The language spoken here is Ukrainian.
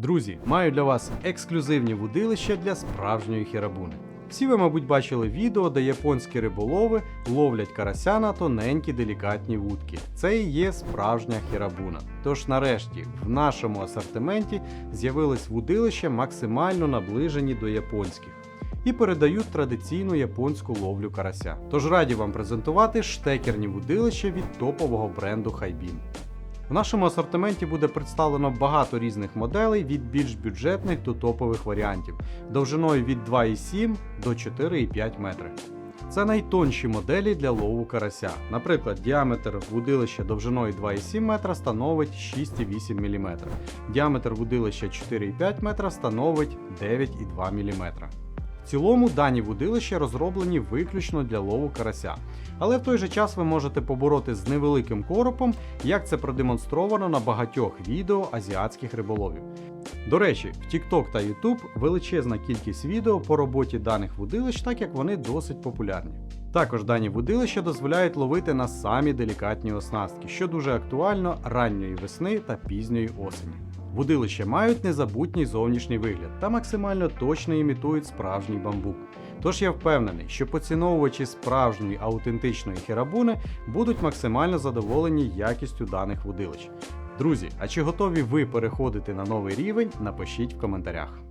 Друзі, маю для вас ексклюзивні вудилища для справжньої хірабуни. Всі ви, мабуть, бачили відео, де японські риболови ловлять карася на тоненькі делікатні вудки. Це і є справжня хірабуна. Тож нарешті в нашому асортименті з'явились вудилища максимально наближені до японських і передають традиційну японську ловлю карася. Тож раді вам презентувати штекерні вудилища від топового бренду Хайбін. В нашому асортименті буде представлено багато різних моделей від більш бюджетних до топових варіантів, довжиною від 2,7 до 4,5 метри. Це найтонші моделі для лову карася. Наприклад, діаметр вудилища довжиною 2,7 метра становить 6,8 мм. Діаметр вудилища 4,5 метра становить 9,2 мм. В цілому дані вудилища розроблені виключно для лову карася, але в той же час ви можете побороти з невеликим коропом, як це продемонстровано на багатьох відео азіатських риболовів. До речі, в TikTok та YouTube величезна кількість відео по роботі даних вудилищ, так як вони досить популярні. Також дані вудилища дозволяють ловити на самі делікатні оснастки, що дуже актуально ранньої весни та пізньої осені. Вудилища мають незабутній зовнішній вигляд та максимально точно імітують справжній бамбук. Тож я впевнений, що поціновувачі справжньої аутентичної хірабуни будуть максимально задоволені якістю даних водилищ. Друзі, а чи готові ви переходити на новий рівень? Напишіть в коментарях.